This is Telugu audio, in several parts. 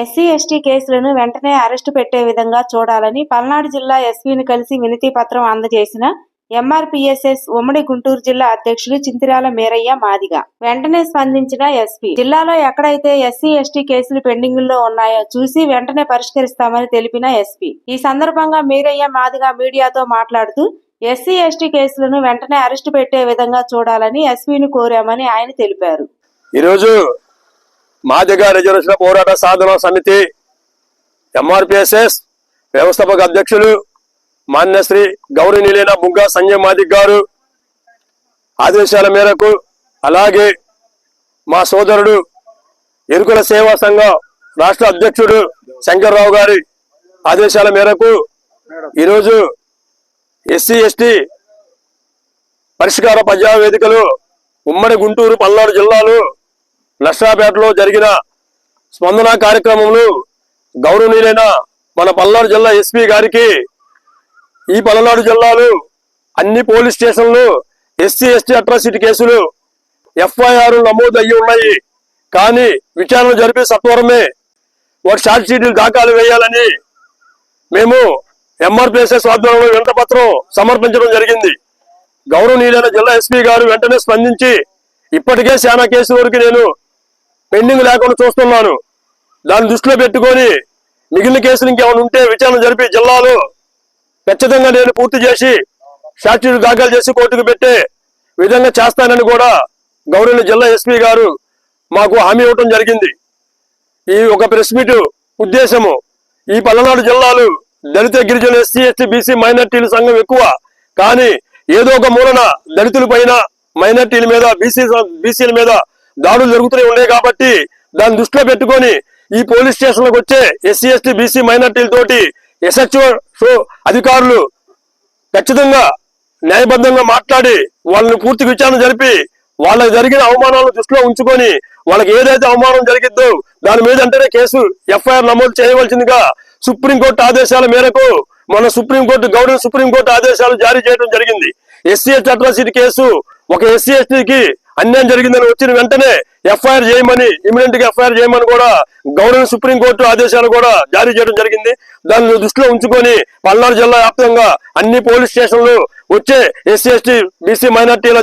ఎస్సీ ఎస్టీ కేసులను వెంటనే అరెస్టు పెట్టే విధంగా చూడాలని పల్నాడు జిల్లా ఎస్పీని కలిసి వినతి పత్రం అందజేసిన ఎంఆర్పీఎస్ఎస్ ఉమ్మడి గుంటూరు జిల్లా అధ్యక్షులు చింతిరాల మేరయ్య మాదిగ. వెంటనే స్పందించిన ఎస్పీ జిల్లాలో ఎక్కడైతే ఎస్సీ ఎస్టీ కేసులు పెండింగ్లో ఉన్నాయో చూసి వెంటనే పరిష్కరిస్తామని తెలిపిన ఎస్పీ. ఈ సందర్భంగా మీరయ్య మాదిగ మీడియాతో మాట్లాడుతూ ఎస్సీ ఎస్టీ కేసులను వెంటనే అరెస్టు పెట్టే విధంగా చూడాలని ఎస్పీని కోరామని ఆయన తెలిపారు. ఈరోజు మాదిగ రిజర్వేషన్ పోరాట సాధన సమితి ఎంఆర్పిఎస్ఎస్ వ్యవస్థాపక అధ్యక్షులు మాన్యశ్రీ గౌరవనీయులైన బుగ్గ సంజయ్ మాదిక్ గారు ఆదేశాల మేరకు అలాగే మా సోదరుడు ఎరుకుల సేవా సంఘం రాష్ట్ర అధ్యక్షుడు శంకర్రావు గారి ఆదేశాల మేరకు ఈరోజు ఎస్సీ ఎస్టీ పరిష్కార ప్రజా వేదికలు ఉమ్మడి గుంటూరు పల్నాడు జిల్లాలు నర్సాపేటలో జరిగిన స్పందన కార్యక్రమంలో గౌరవనీయులైన మన పల్నాడు జిల్లా ఎస్పీ గారికి ఈ పల్నాడు జిల్లాలో అన్ని పోలీస్ స్టేషన్లు ఎస్సీ ఎస్టీ అట్రాసిటీ కేసులు ఎఫ్ఐఆర్ నమోదు అయ్యి ఉన్నాయి. కానీ విచారణ జరిపి సత్వరమే ఒక షార్ట్ షీట్లు దాఖలు వేయాలని మేము ఎంఆర్పిఎస్ఎస్ ఆధ్వర్యంలో వింతపత్రం సమర్పించడం జరిగింది. గౌరవనీయులైన జిల్లా ఎస్పీ గారు వెంటనే స్పందించి ఇప్పటికే చాలా కేసుల వరకు నేను పెండింగ్ లేకుండా చూస్తున్నాను. దాన్ని దృష్టిలో పెట్టుకొని మిగిలిన కేసులు ఇంకేమైనా ఉంటే విచారణ జరిపి జిల్లాలో ఖచ్చితంగా నేను పూర్తి చేసి షార్ట్షీట్ దాఖలు చేసి కోర్టుకు పెట్టే విధంగా చేస్తానని కూడా గౌరవ జిల్లా ఎస్పీ గారు మాకు హామీ ఇవ్వటం జరిగింది. ఈ ఒక ప్రెస్ మీట్ ఉద్దేశము ఈ పల్నాడు జిల్లాలు దళిత గిరిజన ఎస్సీ ఎస్టీ బీసీ మైనార్టీల సంఘం ఎక్కువ. కానీ ఏదో ఒక మూలన దళితుల పైన మైనార్టీల మీద బీసీ బీసీల మీద దాడులు జరుగుతూనే ఉన్నాయి కాబట్టి దాన్ని దృష్టిలో పెట్టుకొని ఈ పోలీస్ స్టేషన్లకు వచ్చే ఎస్సీ ఎస్టీ బీసీ మైనార్టీలతోటి ఎస్హెచ్ఓ అధికారులు ఖచ్చితంగా న్యాయబద్ధంగా మాట్లాడి వాళ్ళని పూర్తి విచారణ జరిపి వాళ్ళకి జరిగిన అవమానాలను దృష్టిలో ఉంచుకొని వాళ్ళకి ఏదైతే అవమానం జరిగిద్దో దాని మీద అంటేనే కేసు ఎఫ్ఐఆర్ నమోదు చేయవలసిందిగా సుప్రీంకోర్టు ఆదేశాల మేరకు మన సుప్రీంకోర్టు గౌరవ సుప్రీంకోర్టు ఆదేశాలు జారీ చేయడం జరిగింది. ఎస్సీ ఎస్టీ అట్రాసిటీ కేసు ఒక ఎస్సీ ఎస్టీకి అన్యాయం జరిగిందని వచ్చిన వెంటనే ఎఫ్ఐఆర్ చేయమని ఇమీడియట్గా ఎఫ్ఐఆర్ చేయమని కూడా గౌరవ సుప్రీంకోర్టు ఆదేశాలు కూడా జారీ చేయడం జరిగింది. దాన్ని దృష్టిలో ఉంచుకొని పల్నాడు జిల్లా వ్యాప్తంగా అన్ని పోలీస్ స్టేషన్లు వచ్చే ఎస్సీ ఎస్టీ బీసీ మైనార్టీల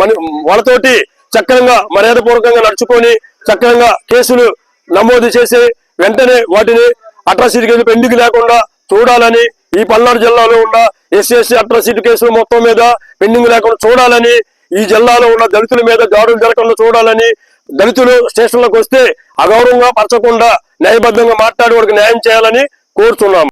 మన వాళ్ళతోటి చక్రంగా మర్యాదపూర్వకంగా నడుచుకొని చక్రంగా కేసులు నమోదు చేసి వెంటనే వాటిని అట్రాసిటీ కేసులు పెండింగ్ లేకుండా చూడాలని ఈ పల్నాడు జిల్లాలో ఉన్న ఎస్సీ ఎస్సీ అట్రాసిటీ కేసులు మొత్తం మీద పెండింగ్ లేకుండా చూడాలని ఈ జిల్లాలో ఉన్న దళితుల మీద దాడులు జరగకుండా చూడాలని దళితులు స్టేషన్లకు వస్తే అగౌరవంగా పరచకుండా న్యాయబద్ధంగా మాట్లాడి వారికి న్యాయం చేయాలని కోరుతున్నాం.